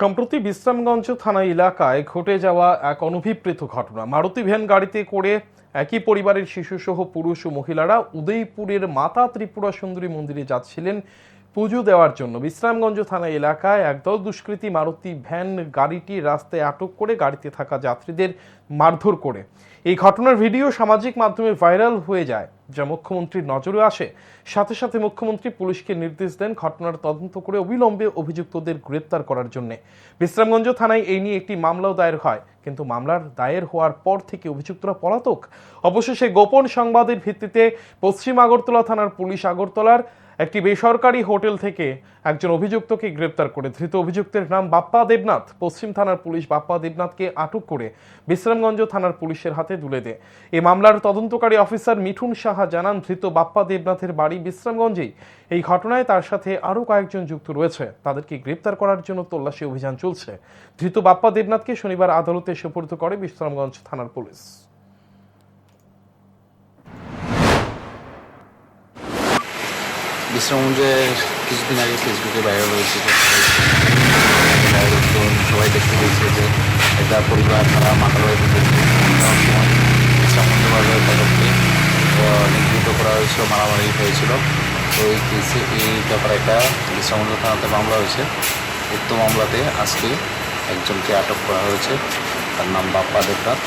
সম্প্রতি বিশ্রামগঞ্জ থানা এলাকায় ঘটে যাওয়া এক অনভিপ্রেত ঘটনা। মারুতি ভ্যান গাড়িতে করে একই পরিবারের শিশুসহ পুরুষ ও মহিলারা উদয়পুরের মাতা ত্রিপুরা সুন্দরী মন্দিরে যাচ্ছিলেন পুজো দেওয়ার জন্য। বিশ্রামগঞ্জ থানা এলাকায় একদল দুষ্কৃতী মারুতি ভ্যান গাড়িটি রাস্তায় আটক করে গাড়িতে থাকা যাত্রীদের মারধর করে। এই ঘটনার ভিডিও সামাজিক মাধ্যমে ভাইরাল হয়ে যায়। যা মুখ্যমন্ত্রীর নজরে আসে। সাথে সাথে মুখ্যমন্ত্রী পুলিশকে নির্দেশ দেন ঘটনার তদন্ত করে অবিলম্বে অভিযুক্তদের গ্রেপ্তার করার জন্য। বিশ্রামগঞ্জ থানায় এই নিয়ে একটি মামলাও দায়ের হয়, কিন্তু মামলার দায়ের হওয়ার পর থেকে অভিযুক্তরা পলাতক। অবশেষে গোপন সংবাদের ভিত্তিতে পশ্চিম আগরতলা থানার পুলিশ আগরতলার একটি বেসরকারি হোটেল থেকে একজন অভিযুক্তকে গ্রেপ্তার করে। ধৃত অভিযুক্তের নাম বাপ্পা দেবনাথ। পশ্চিম থানার পুলিশ বাপ্পা দেবনাথকে আটক করে বিশ্রামগঞ্জ থানার পুলিশের হাতে তুলে দেয়। এই মামলার তদন্তকারী অফিসার মিঠুন সাহা জানান, ধৃত বাপ্পা দেবনাথের বাড়ি বিশ্রামগঞ্জেই। এই ঘটনায় তার সাথে আরও কয়েকজন যুক্ত রয়েছে। তাদেরকে গ্রেপ্তার করার জন্য তল্লাশি অভিযান চলছে। ধৃত বাপ্পা দেবনাথকে শনিবার আদালতে সুপর্দ করে বিশ্রামগঞ্জ থানার পুলিশ। বিশ্রামগঞ্জে কিছুদিন আগে ফেসবুকে ভাইরাল হয়েছে যে সবাই দেখতে পেয়েছে যে একটা পরিবার তারা মাথা বাড়িতে বিশ্রামগঞ্জ বাজারের তাদেরকে নিগৃহীত করা হয়েছিল, মারামারি হয়েছিল। তো এই কেসে এই ব্যাপারে একটা বিশ্রামগঞ্জ থানাতে মামলা হয়েছে। উক্ত মামলাতে আজকে একজনকে আটক করা হয়েছে। তার নাম বাপ্পা দেবনাথ।